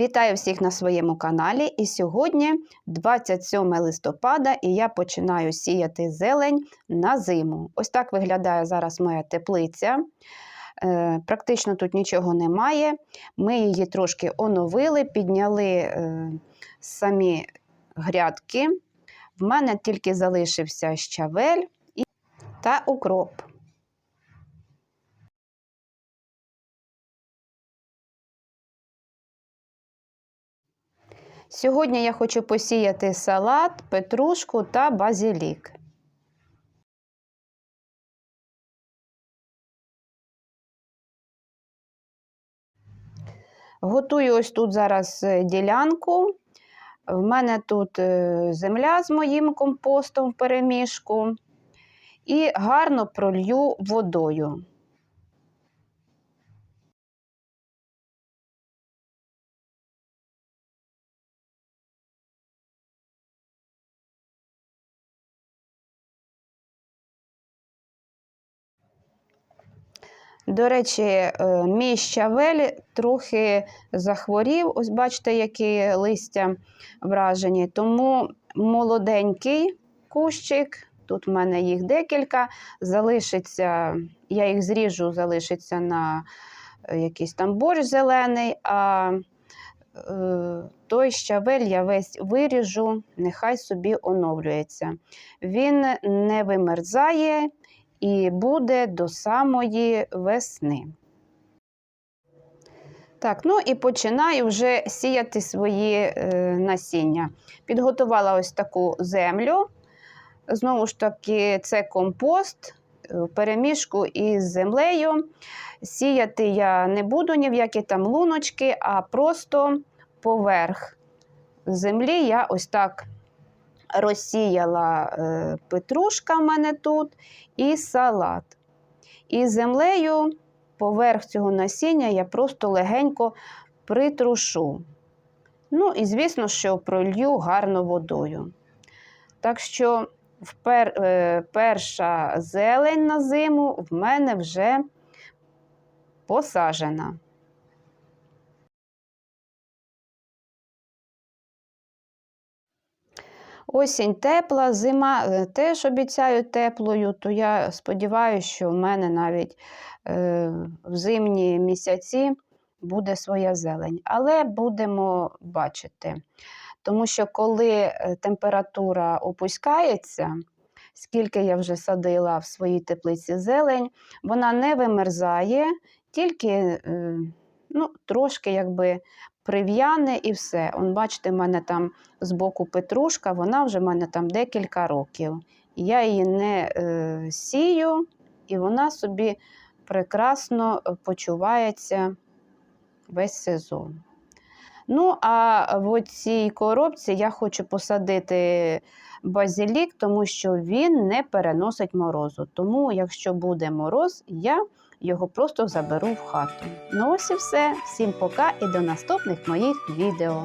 Вітаю всіх на своєму каналі. І сьогодні 27 листопада, і я починаю сіяти зелень на зиму. Ось так виглядає зараз моя теплиця. Е, Практично тут нічого немає. Ми її трошки оновили, підняли е, самі грядки. В мене тільки залишився щавель та укроп. Сьогодні я хочу посіяти салат, петрушку та базилік. Готую ось тут зараз е, ділянку. В мене тут е, земля з моїм компостом в перемішку і гарно пролью водою. До речі, е, мій щавель трохи захворів. Ось бачите, які листя вражені. Тому молоденький кущик, тут в мене їх декілька, залишиться, я їх зріжу, залишиться на е, якийсь там борщ зелений, а е, той щавель я весь виріжу, нехай собі оновлюється. Він не вимерзає і буде до самої весни. Так, ну і починаю вже сіяти свої е, насіння. Підготувала ось таку землю. Знову ж таки, це компост в перемішку із землею. Сіяти я не буду ні в які там луночки, а просто поверх землі я ось так розсіяла е, петрушка в мене тут і салат. І землею поверх цього насіння я просто легенько притрушу. Ну, і, звісно, що пролью гарно водою. Так що впер, е, перша зелень на зиму в мене вже посажена. Осінь тепла, зима е, теж обіцяю теплою, то я сподіваюся, що в мене навіть е, в зимні місяці буде своя зелень. Але будемо бачити. Тому що коли е, температура опускається, скільки я вже садила в своїй теплиці зелень, вона не вимерзає, тільки е, ну, трошки якби прив'яне і все. Он, бачите, в мене там з боку петрушка, вона вже в мене там декілька років. Я її не е, сію, і вона собі прекрасно почувається весь сезон. Ну, а в цій коробці я хочу посадити базилік, тому що він не переносить морозу. Тому, якщо буде мороз, я його просто заберу в хату. Ну ось і все. Всім пока і до наступних моїх відео.